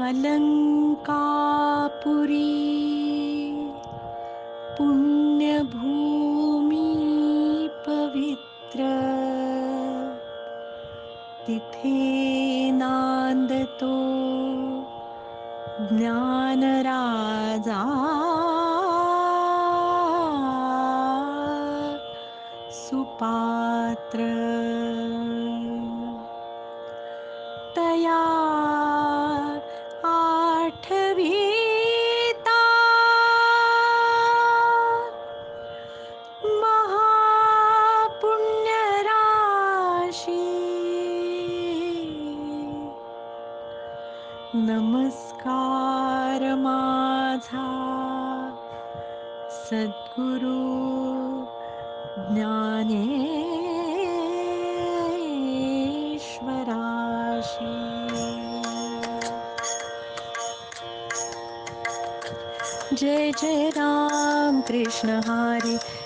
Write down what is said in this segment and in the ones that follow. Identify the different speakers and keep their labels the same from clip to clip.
Speaker 1: अलङ्कापुरी पुण्यभूमी नान्दतो ज्ञानराजा। सुपात्र। तया नमस्कार माझा सद्गुरु ज्ञानेश्वराशी। जय जय राम कृष्ण हरे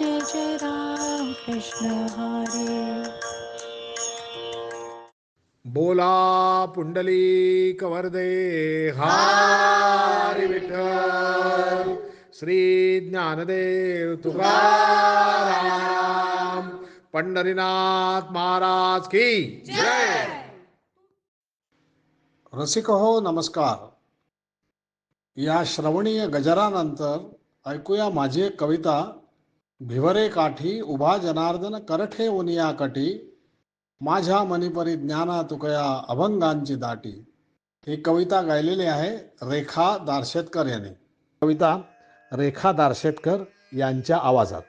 Speaker 1: जय जय राम कृष्ण हरे।
Speaker 2: बोला पुंडली कवर्दे। हारी विठ्ठल। श्री ज्ञानदेव तुकाराम। पंढरीनाथ महाराज की जय।
Speaker 3: रसिक हो नमस्कार। या श्रवणीय गजरानंतर ऐकूया माझी एक कविता भिवरे काठी उभा जनार्दन करठे उनिया कटी माझ्या मणिपरी ज्ञाना तुकया अभंगांची दाटी. ही कविता गायलेली आहे रेखा दार्शेतकर यांनी. कविता रेखा दार्शेतकर यांच्या आवाजात.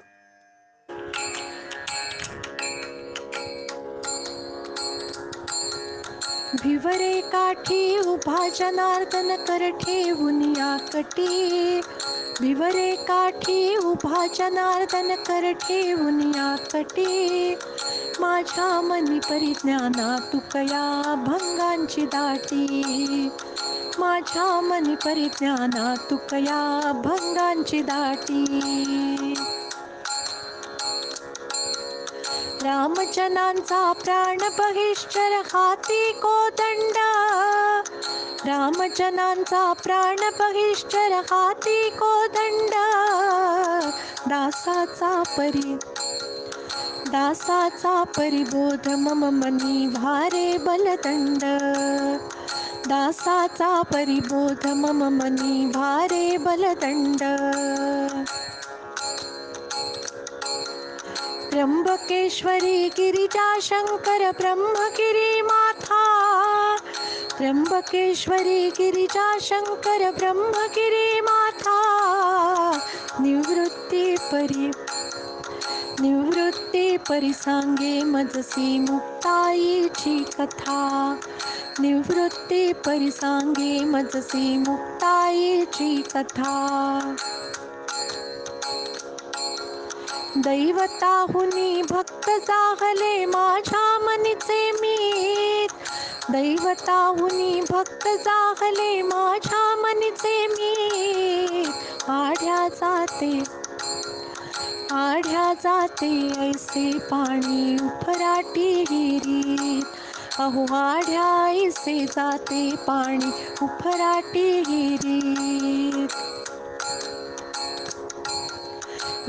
Speaker 1: भिवरे काठी उभा जनार्दन कर ठेवून या कटी. भिवरे काठी, उभा जनार्दन कर ठेवून या कटी। माझ्या मनी परिज्ञाना तुकया भंगांची दाटी। माझ्या मनी परिज्ञाना तुकया भंगांची दाटी। रामचनांचा प्राण बहिष्कर हाती कोदंड रामचनांचा प्राण बहिष्कर हाती कोदंड. दासाचा परी दासाचा परिबोध मम मनी भारे बलदंड. दासाचा परिबोध मम मनी भारे बलदंड. त्र्यंबकेश्वरी गिरिजा शंकर ब्रह्मगिरी माथा. त्र्यंबकेश्वरी गिरिजा शंकर ब्रह्मगिरी माथा निवृत्ती परी निवृत्ती परी सांगे मजसी मुक्ताईची कथा, निवृत्ती परी सांगे मजसी मुक्ताईची कथा। दैवताहुनी भक्त जाहले माझ्या मनीचे मीत दैवताहुनी भक्त जाहले माझ्या मनचे मी. आढ्या जाते आढ्या जाते ऐसे पाणी उफराटी हिरी अहो, आढ्या ऐसे जाते पाणी उफराटी हिरीत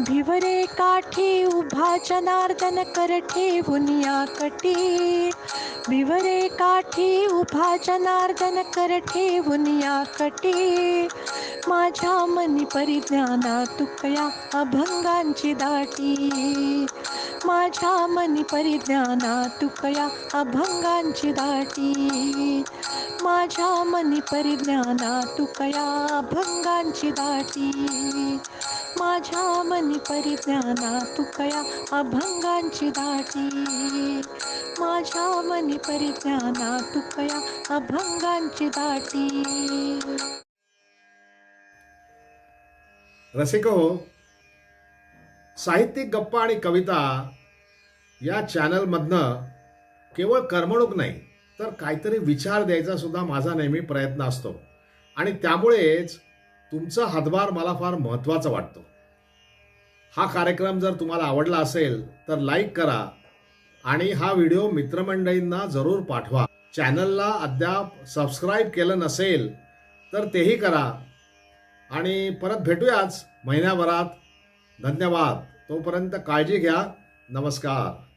Speaker 1: भिवरे काठी, उभा जनार्दन कर ठेवून या कटी। भिवरे काठी, उभा जनार्दन कर ठेवून कटी। माझ्या मनी परिज्ञाना तुकया अभंगांची दाटी। माझ्या मनी परिज्ञाना तुकया अभंगांची दाटी। माझ्या मनी परिज्ञाना तुकया अभंगांची दाटी। माझ्या मनी परिज्ञाना तुकया अभंगांची दाटी. माझ्या मनी परिज्ञाना तुकया अभंगांची दाटी.
Speaker 2: रसिक हो साहित्यिक गप्पा आणि कविता या चॅनलमधनं केवळ करमणूक नाही तर काहीतरी विचार द्यायचा सुद्धा माझा नेहमी प्रयत्न असतो. आणि त्यामुळेच तुमचा हातभार मला फार महत्त्वाचा वाटतो. हा कार्यक्रम जर तुम्हाला आवडला असेल तर लाईक करा आणि हा व्हिडिओ मित्रमंडळींना जरूर पाठवा. चॅनलला अद्याप सबस्क्राईब केलं नसेल तर तेही करा. आणि परत भेटूयाच महिन्याभरात. धन्यवाद. तोपर्यंत काळजी घ्या. नमस्कार.